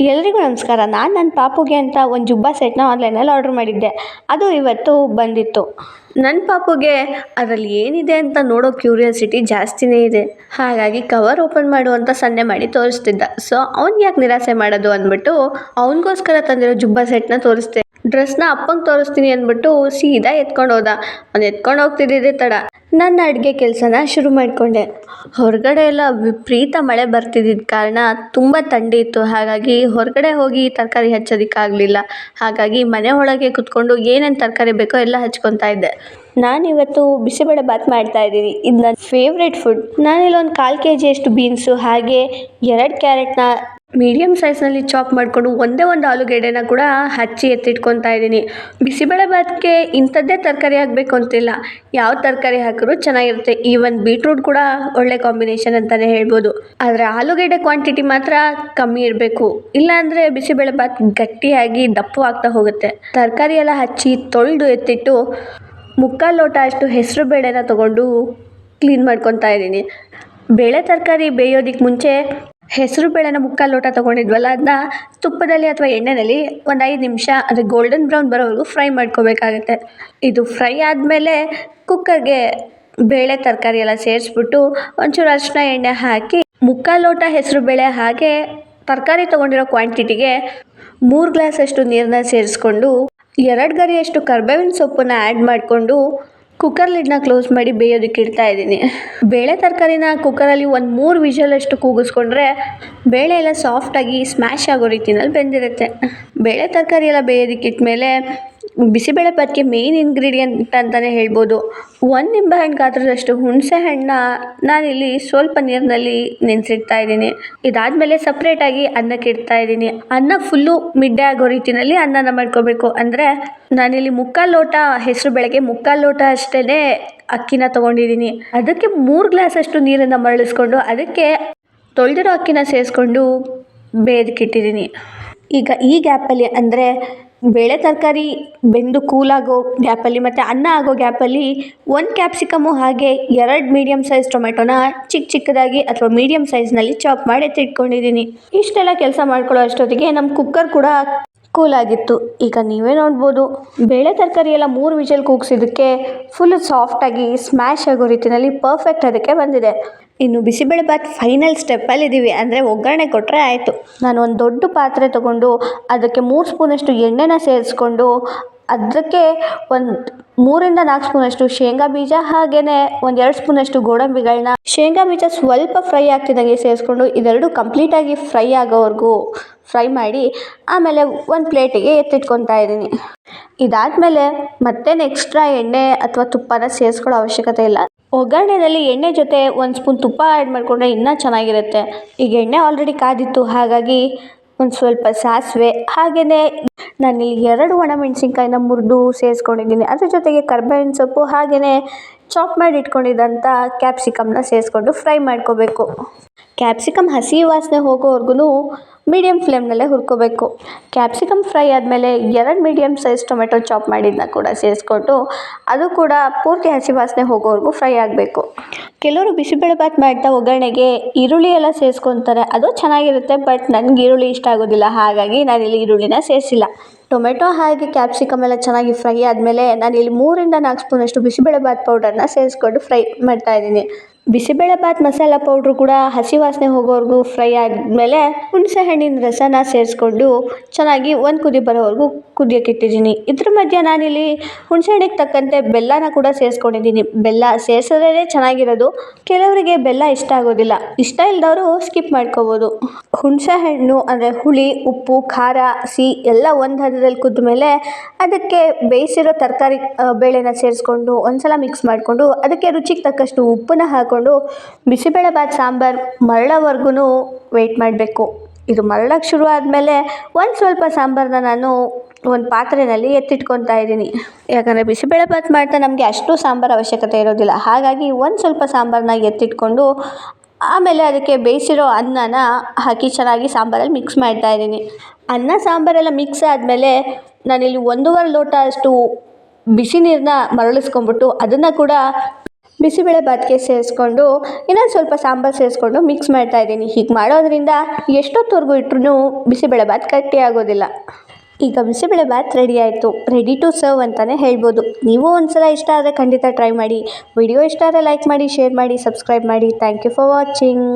ಎಲ್ರಿಗೂ ನಮಸ್ಕಾರ. ನಾನು ನನ್ನ ಪಾಪುಗೆ ಅಂತ ಒಂದು ಜುಬ್ಬಾ ಸೆಟ್ನ ಆನ್ಲೈನಲ್ಲಿ ಆರ್ಡ್ರ್ ಮಾಡಿದ್ದೆ. ಅದು ಇವತ್ತು ಬಂದಿತ್ತು. ನನ್ನ ಪಾಪುಗೆ ಅದರಲ್ಲಿ ಏನಿದೆ ಅಂತ ನೋಡೋ ಕ್ಯೂರಿಯಾಸಿಟಿ ಜಾಸ್ತಿನೇ ಇದೆ. ಹಾಗಾಗಿ ಕವರ್ ಓಪನ್ ಮಾಡುವಂಥ ಸನ್ನೆ ಮಾಡಿ ತೋರಿಸ್ತಿದ್ದ. ಸೊ ಅವ್ನು ಯಾಕೆ ನಿರಾಸೆ ಮಾಡೋದು ಅಂದ್ಬಿಟ್ಟು ಅವನಿಗೋಸ್ಕರ ತಂದಿರೋ ಜುಬ್ಬಾ ಸೆಟ್ನ ತೋರಿಸ್ದೆ. ಡ್ರೆಸ್ನ ಅಪ್ಪಂಗೆ ತೋರಿಸ್ತೀನಿ ಅಂದ್ಬಿಟ್ಟು ಸೀದಾ ಎತ್ಕೊಂಡು ಹೋದ. ಅವ್ನು ಎತ್ಕೊಂಡು ಹೋಗ್ತಿದ್ದಿದ್ದೆ ತಡ. ನನ್ನ ಅಡುಗೆ ಕೆಲಸನ ಶುರು ಮಾಡಿಕೊಂಡೆ. ಹೊರಗಡೆ ಎಲ್ಲ ವಿಪರೀತ ಮಳೆ ಬರ್ತಿದ್ದಿದ್ದ ಕಾರಣ ತುಂಬ ಥಂಡಿ ಇತ್ತು. ಹಾಗಾಗಿ ಹೊರಗಡೆ ಹೋಗಿ ತರಕಾರಿ ಹಚ್ಚೋದಕ್ಕಾಗಲಿಲ್ಲ. ಹಾಗಾಗಿ ಮನೆ ಒಳಗೆ ಕುತ್ಕೊಂಡು ಏನೇನು ತರಕಾರಿ ಬೇಕೋ ಎಲ್ಲ ಹಚ್ಕೊತಾ ಇದ್ದೆ. ನಾನಿವತ್ತು ಬಿಸಿಬೇಳೆ ಬಾತ್ ಮಾಡ್ತಾ ಇದ್ದೀನಿ. ಇದು ನನ್ನ ಫೇವ್ರೆಟ್ ಫುಡ್ ನಾನಿಲ್ಲೊಂದು ಕಾಲು ಕೆ ಜಿಯಷ್ಟು ಬೀನ್ಸು ಹಾಗೆ ಎರಡು ಕ್ಯಾರೆಟ್ನ ಮೀಡಿಯಮ್ ಸೈಜ್ನಲ್ಲಿ ಚಾಪ್ ಮಾಡಿಕೊಂಡು ಒಂದೇ ಒಂದು ಆಲೂಗೆಡ್ಡೆನ ಕೂಡ ಹಚ್ಚಿ ಎತ್ತಿಟ್ಕೊತಾ ಇದ್ದೀನಿ. ಬಿಸಿಬೇಳೆ ಭಾತ್ಗೆ ಇಂಥದ್ದೇ ತರಕಾರಿ ಹಾಕಬೇಕು ಅಂತಿಲ್ಲ. ಯಾವ ತರಕಾರಿ ಹಾಕಿದ್ರು ಚೆನ್ನಾಗಿರುತ್ತೆ. ಈವನ್ ಬೀಟ್ರೂಟ್ ಕೂಡ ಒಳ್ಳೆ ಕಾಂಬಿನೇಷನ್ ಅಂತಲೇ ಹೇಳ್ಬೋದು. ಆದರೆ ಆಲೂಗೆಡ್ಡೆ ಕ್ವಾಂಟಿಟಿ ಮಾತ್ರ ಕಮ್ಮಿ ಇರಬೇಕು. ಇಲ್ಲಾಂದರೆ ಬಿಸಿಬೇಳೆ ಭಾತ್ ಗಟ್ಟಿಯಾಗಿ ದಪ್ಪವಾಗ್ತಾ ಹೋಗುತ್ತೆ. ತರಕಾರಿ ಎಲ್ಲ ಹಚ್ಚಿ ತೊಳೆದು ಎತ್ತಿಟ್ಟು ಮುಕ್ಕಾಲು ಲೋಟ ಅಷ್ಟು ಹೆಸರು ಬೇಳೆನ ತೊಗೊಂಡು ಕ್ಲೀನ್ ಮಾಡ್ಕೊತಾ ಇದ್ದೀನಿ. ಬೇಳೆ ತರಕಾರಿ ಬೇಯೋದಕ್ಕೆ ಮುಂಚೆ ಹೆಸರು ಬೇಳೆನ ಮುಕ್ಕಾಲು ಲೋಟ ತೊಗೊಂಡಿದ್ವಲ್ಲ ಅದನ್ನ ತುಪ್ಪದಲ್ಲಿ ಅಥವಾ ಎಣ್ಣೆಯಲ್ಲಿ ಒಂದು ಐದು ನಿಮಿಷ, ಅಂದರೆ ಗೋಲ್ಡನ್ ಬ್ರೌನ್ ಬರೋವರೆಗೂ ಫ್ರೈ ಮಾಡ್ಕೋಬೇಕಾಗತ್ತೆ. ಇದು ಫ್ರೈ ಆದಮೇಲೆ ಕುಕ್ಕರ್ಗೆ ಬೇಳೆ ತರಕಾರಿ ಎಲ್ಲ ಸೇರಿಸ್ಬಿಟ್ಟು ಒಂಚೂರು ಅರಿಶಿನ ಎಣ್ಣೆ ಹಾಕಿ, ಮುಕ್ಕಾಲು ಲೋಟ ಹೆಸರು ಬೇಳೆ ಹಾಗೆ ತರಕಾರಿ ತೊಗೊಂಡಿರೋ ಕ್ವಾಂಟಿಟಿಗೆ ಮೂರು ಗ್ಲಾಸಷ್ಟು ನೀರನ್ನ ಸೇರಿಸ್ಕೊಂಡು, ಎರಡು ಗರಿಯಷ್ಟು ಕರ್ಬೇವಿನ ಸೊಪ್ಪನ್ನು ಆ್ಯಡ್ ಮಾಡಿಕೊಂಡು ಕುಕ್ಕರ್ ಲಿಡ್ನ ಕ್ಲೋಸ್ ಮಾಡಿ ಬೇಯೋದಕ್ಕೆ ಇಡ್ತಾ ಇದ್ದೀನಿ. ಬೇಳೆ ತರಕಾರಿನ ಕುಕ್ಕರಲ್ಲಿ ಒಂದು ಮೂರು ವಿಷಲಷ್ಟು ಕೂಗಿಸ್ಕೊಂಡ್ರೆ ಬೇಳೆ ಎಲ್ಲ ಸಾಫ್ಟಾಗಿ ಸ್ಮ್ಯಾಶ್ ಆಗೋ ರೀತಿನಲ್ಲಿ ಬೆಂದಿರುತ್ತೆ. ಬೇಳೆ ತರಕಾರಿ ಎಲ್ಲ ಬೇಯೋದಕ್ಕೆ ಇಟ್ಮೇಲೆ ಬಿಸಿಬೇಳೆ ಭಾತ್ಗೆ ಮೇಯ್ನ್ ಇಂಗ್ರೀಡಿಯೆಂಟ್ ಅಂತಲೇ ಹೇಳ್ಬೋದು. ಒಂದು ನಿಂಬೆಹಣ್ಣು ಗಾತ್ರದಷ್ಟು ಹುಣಸೆ ಹಣ್ಣನ್ನ ನಾನಿಲ್ಲಿ ಸ್ವಲ್ಪ ನೀರಿನಲ್ಲಿ ನೆನೆಸಿಡ್ತಾ ಇದ್ದೀನಿ. ಇದಾದಮೇಲೆ ಸಪ್ರೇಟಾಗಿ ಅನ್ನಕ್ಕೆ ಇಡ್ತಾ ಇದ್ದೀನಿ. ಅನ್ನ ಫುಲ್ಲು ಮಿಡ್ಡೆ ಆಗೋ ರೀತಿಯಲ್ಲಿ ಅನ್ನನ ಮಾಡ್ಕೋಬೇಕು. ಅಂದರೆ ನಾನಿಲ್ಲಿ ಮುಕ್ಕಾಲು ಲೋಟ, ಹೆಸರು ಬೆಳಗ್ಗೆ ಮುಕ್ಕಾಲು ಲೋಟ ಅಷ್ಟೇ ಅಕ್ಕಿನ ತೊಗೊಂಡಿದ್ದೀನಿ. ಅದಕ್ಕೆ ಮೂರು ಗ್ಲಾಸಷ್ಟು ನೀರನ್ನು ಮರಳಿಸ್ಕೊಂಡು ಅದಕ್ಕೆ ತೊಳೆದಿರೋ ಅಕ್ಕಿನ ಸೇರಿಸ್ಕೊಂಡು ಬೇಯೋದಕ್ಕಿಟ್ಟಿದ್ದೀನಿ ಈಗ ಈ ಗ್ಯಾಪಲ್ಲಿ ಅಂದರೆ ಬೇಳೆ ತರಕಾರಿ ಬೆಂದು ಕೂಲಾಗೋ ಗ್ಯಾಪಲ್ಲಿ ಮತ್ತು ಅನ್ನ ಆಗೋ ಗ್ಯಾಪಲ್ಲಿ ಒಂದು ಕ್ಯಾಪ್ಸಿಕಮ್ಮು ಹಾಗೆ ಎರಡು ಮೀಡಿಯಮ್ ಸೈಜ್ ಟೊಮೆಟೊನ ಚಿಕ್ಕ ಚಿಕ್ಕದಾಗಿ ಅಥವಾ ಮೀಡಿಯಮ್ ಸೈಜ್ನಲ್ಲಿ ಚಾಪ್ ಮಾಡಿ ಎತ್ತಿಟ್ಕೊಂಡಿದ್ದೀನಿ ಇಷ್ಟೆಲ್ಲ ಕೆಲಸ ಮಾಡ್ಕೊಳ್ಳೋ ಅಷ್ಟೊತ್ತಿಗೆ ನಮ್ಮ ಕುಕ್ಕರ್ ಕೂಡ ಕೂಲಾಗಿತ್ತು ಈಗ ನೀವೇ ನೋಡ್ಬೋದು. ಬೇಳೆ ತರಕಾರಿ ಎಲ್ಲ ಮೂರು ವಿಷಲ್ ಕೂಗ್ಸಿದ್ದಕ್ಕೆ ಫುಲ್ ಸಾಫ್ಟಾಗಿ ಸ್ಮ್ಯಾಶ್ ಆಗೋ ರೀತಿಯಲ್ಲಿ ಪರ್ಫೆಕ್ಟ್ ಅದಕ್ಕೆ ಬಂದಿದೆ. ಇನ್ನು ಬಿಸಿಬೇಳೆ ಭಾತ್ ಫೈನಲ್ ಸ್ಟೆಪ್ಪಲ್ಲಿದ್ದೀವಿ ಅಂದರೆ ಒಗ್ಗರಣೆ ಕೊಟ್ಟರೆ ಆಯಿತು. ನಾನು ಒಂದು ದೊಡ್ಡ ಪಾತ್ರೆ ತೊಗೊಂಡು ಅದಕ್ಕೆ ಮೂರು ಸ್ಪೂನಷ್ಟು ಎಣ್ಣೆನ ಸೇರಿಸ್ಕೊಂಡು ಅದಕ್ಕೆ ಒಂದು ಮೂರಿಂದ ನಾಲ್ಕು ಸ್ಪೂನಷ್ಟು ಶೇಂಗಾ ಬೀಜ ಹಾಗೆಯೇ ಒಂದು ಎರಡು ಸ್ಪೂನಷ್ಟು ಗೋಡಂಬಿಗಳನ್ನ. ಶೇಂಗಾ ಬೀಜ ಸ್ವಲ್ಪ ಫ್ರೈ ಆಗ್ತಿದ್ದಂಗೆ ಸೇರಿಸ್ಕೊಂಡು ಇದೆರಡು ಕಂಪ್ಲೀಟಾಗಿ ಫ್ರೈ ಆಗೋವರೆಗೂ ಫ್ರೈ ಮಾಡಿ ಆಮೇಲೆ ಒಂದು ಪ್ಲೇಟಿಗೆ ಎತ್ತಿಟ್ಕೊತಾ ಇದ್ದೀನಿ. ಇದಾದಮೇಲೆ ಮತ್ತೆ ಎಕ್ಸ್ಟ್ರಾ ಎಣ್ಣೆ ಅಥವಾ ತುಪ್ಪನ ಸೇರಿಸ್ಕೊಳ್ಳೋ ಅವಶ್ಯಕತೆ ಇಲ್ಲ. ಒಗ್ಗರಣೆಯಲ್ಲಿ ಎಣ್ಣೆ ಜೊತೆ ಒಂದು ಸ್ಪೂನ್ ತುಪ್ಪ ಆ್ಯಡ್ ಮಾಡಿಕೊಂಡ್ರೆ ಇನ್ನೂ ಚೆನ್ನಾಗಿರುತ್ತೆ. ಈಗ ಎಣ್ಣೆ ಆಲ್ರೆಡಿ ಕಾದಿತ್ತು, ಹಾಗಾಗಿ ಒಂದು ಸ್ವಲ್ಪ ಸಾಸಿವೆ ಹಾಗೆಯೇ ನಾನಿಲ್ಲಿ ಎರಡು ಒಣಮೆಣಸಿನ್ಕಾಯಿನ ಮುರಿದು ಸೇರಿಸ್ಕೊಂಡಿದ್ದೀನಿ. ಅದ್ರ ಜೊತೆಗೆ ಕರ್ಬೇವಿನ ಸೊಪ್ಪು ಹಾಗೆಯೇ ಚಾಪ್ ಮಾಡಿ ಇಟ್ಕೊಂಡಿದ್ದಂಥ ಕ್ಯಾಪ್ಸಿಕಮ್ನ ಸೇರಿಸ್ಕೊಂಡು ಫ್ರೈ ಮಾಡ್ಕೋಬೇಕು. ಕ್ಯಾಪ್ಸಿಕಮ್ ಹಸಿ ವಾಸನೆ ಹೋಗೋವರೆಗೂ ಮೀಡಿಯಮ್ ಫ್ಲೇಮ್ನಲ್ಲೇ ಹುರ್ಕೋಬೇಕು. ಕ್ಯಾಪ್ಸಿಕಮ್ ಫ್ರೈ ಆದಮೇಲೆ ಎರಡು ಮೀಡಿಯಮ್ ಸೈಜ್ ಟೊಮೆಟೊ ಚಾಪ್ ಮಾಡಿದ್ದನ್ನ ಕೂಡ ಸೇರಿಸ್ಕೊಂಡು ಅದು ಕೂಡ ಪೂರ್ತಿ ಹಸಿ ವಾಸನೆ ಹೋಗೋವರೆಗೂ ಫ್ರೈ ಆಗಬೇಕು. ಕೆಲವರು ಬಿಸಿಬೇಳೆ ಭಾತ್ ಮಾಡ್ತಾ ಒಗ್ಗರಣೆಗೆ ಈರುಳ್ಳಿ ಎಲ್ಲ ಸೇರಿಸ್ಕೊತಾರೆ. ಅದು ಚೆನ್ನಾಗಿರುತ್ತೆ ಬಟ್ ನನಗೆ ಈರುಳ್ಳಿ ಇಷ್ಟ ಆಗೋದಿಲ್ಲ, ಹಾಗಾಗಿ ನಾನಿಲ್ಲಿ ಈರುಳ್ಳಿನ ಸೇರಿಸಿಲ್ಲ. ಟೊಮೆಟೊ ಹಾಗೆ ಕ್ಯಾಪ್ಸಿಕಮ್ ಎಲ್ಲ ಚೆನ್ನಾಗಿ ಫ್ರೈ ಆದಮೇಲೆ ನಾನಿಲ್ಲಿ ಮೂರಿಂದ ನಾಲ್ಕು ಸ್ಪೂನಷ್ಟು ಬಿಸಿಬೇಳೆಬಾತ್ ಪೌಡರನ್ನ ಪೌಡರ್ನ ಸೇರಿಸ್ಕೊಂಡು ಫ್ರೈ ಮಾಡ್ತಾ ಇದ್ದೀನಿ ಬಿಸಿಬೇಳೆ ಭಾತ್ ಮಸಾಲ ಪೌಡ್ರು ಕೂಡ ಹಸಿ ವಾಸನೆ ಹೋಗೋವರೆಗೂ ಫ್ರೈ ಆದಮೇಲೆ ಹುಣಸೆ ಹಣ್ಣಿನ ರಸನ ಸೇರಿಸ್ಕೊಂಡು ಚೆನ್ನಾಗಿ ಒಂದು ಕುದಿ ಬರೋವರೆಗೂ ಕುದಿಯೋಕೆ ಇಟ್ಟಿದ್ದೀನಿ. ಇದ್ರ ಮಧ್ಯೆ ನಾನಿಲ್ಲಿ ಹುಣಸೆ ಹಣ್ಣಿಗೆ ತಕ್ಕಂತೆ ಬೆಲ್ಲನ ಕೂಡ ಸೇರಿಸ್ಕೊಂಡಿದ್ದೀನಿ. ಬೆಲ್ಲ ಸೇರಿಸಿದ್ರೇ ಚೆನ್ನಾಗಿರೋದು. ಕೆಲವರಿಗೆ ಬೆಲ್ಲ ಇಷ್ಟ ಆಗೋದಿಲ್ಲ. ಇಷ್ಟ ಇಲ್ಲದವರು ಸ್ಕಿಪ್ ಮಾಡ್ಕೋಬೋದು. ಹುಣಸೆಹಣ್ಣು ಅಂದರೆ ಹುಳಿ, ಉಪ್ಪು, ಖಾರ ಸಿ ಎಲ್ಲ ಒಂದು ಹದದಲ್ಲಿ ಕುದ್ದ ಮೇಲೆ ಅದಕ್ಕೆ ಬೇಯಿಸಿರೋ ತರಕಾರಿ ಬೇಳೆನ ಸೇರಿಸ್ಕೊಂಡು ಒಂದ್ಸಲ ಮಿಕ್ಸ್ ಮಾಡಿಕೊಂಡು ಅದಕ್ಕೆ ರುಚಿಗೆ ತಕ್ಕಷ್ಟು ಉಪ್ಪನ್ನ ಹಾಕ್ಕೊಂಡು ಬಿಸಿಬೇಳೆ ಭಾತ್ ಸಾಂಬಾರು ಮರಳೋವರೆಗೂ ವೆಯ್ಟ್ ಮಾಡಬೇಕು. ಇದು ಮರಳಕ್ಕೆ ಶುರು ಆದಮೇಲೆ ಒಂದು ಸ್ವಲ್ಪ ಸಾಂಬಾರನ್ನ ನಾನು ಒಂದು ಪಾತ್ರೆಯಲ್ಲಿ ಎತ್ತಿಟ್ಕೊತಾ ಇದ್ದೀನಿ. ಯಾಕಂದರೆ ಬಿಸಿಬೇಳೆ ಭಾತ್ ಮಾಡ್ತಾ ನಮಗೆ ಅಷ್ಟು ಸಾಂಬಾರು ಅವಶ್ಯಕತೆ ಇರೋದಿಲ್ಲ. ಹಾಗಾಗಿ ಒಂದು ಸ್ವಲ್ಪ ಸಾಂಬಾರನ್ನ ಎತ್ತಿಟ್ಕೊಂಡು ಆಮೇಲೆ ಅದಕ್ಕೆ ಬೇಯಿಸಿರೋ ಅನ್ನನ ಹಾಕಿ ಚೆನ್ನಾಗಿ ಸಾಂಬಾರಲ್ಲಿ ಮಿಕ್ಸ್ ಮಾಡ್ತಾ ಇದ್ದೀನಿ. ಅನ್ನ ಸಾಂಬಾರೆಲ್ಲ ಮಿಕ್ಸ್ ಆದಮೇಲೆ ನಾನಿಲ್ಲಿ ಒಂದೂವರೆ ಲೋಟ ಅಷ್ಟು ಬಿಸಿ ನೀರನ್ನ ಮರಳಿಸ್ಕೊಂಬಿಟ್ಟು ಅದನ್ನು ಕೂಡ ಬಿಸಿಬೇಳೆ ಭಾತ್ಗೆ ಸೇರಿಸ್ಕೊಂಡು, ಇನ್ನೊಂದು ಸ್ವಲ್ಪ ಸಾಂಬಾರು ಸೇರಿಸ್ಕೊಂಡು ಮಿಕ್ಸ್ ಮಾಡ್ತಾ ಇದ್ದೀನಿ. ಹೀಗೆ ಮಾಡೋದ್ರಿಂದ ಎಷ್ಟೊತ್ತವರೆಗೂ ಇಟ್ರೂ ಬಿಸಿಬೇಳೆ ಗಟ್ಟಿ ಆಗೋದಿಲ್ಲ. ಈಗ ಬಿಸಿಬೇಳೆ ಭಾತ್ ರೆಡಿ ಆಯಿತು. ರೆಡಿ ಟು ಸರ್ವ್ ಅಂತಲೇ ಹೇಳ್ಬೋದು. ನೀವು ಒಂದು ಸಲ ಇಷ್ಟ ಆದರೆ ಖಂಡಿತ ಟ್ರೈ ಮಾಡಿ. ವಿಡಿಯೋ ಇಷ್ಟ ಆದರೆ ಲೈಕ್ ಮಾಡಿ ಶೇರ್ ಮಾಡಿ ಸಬ್ಸ್ಕ್ರೈಬ್ ಮಾಡಿ. Thank you for watching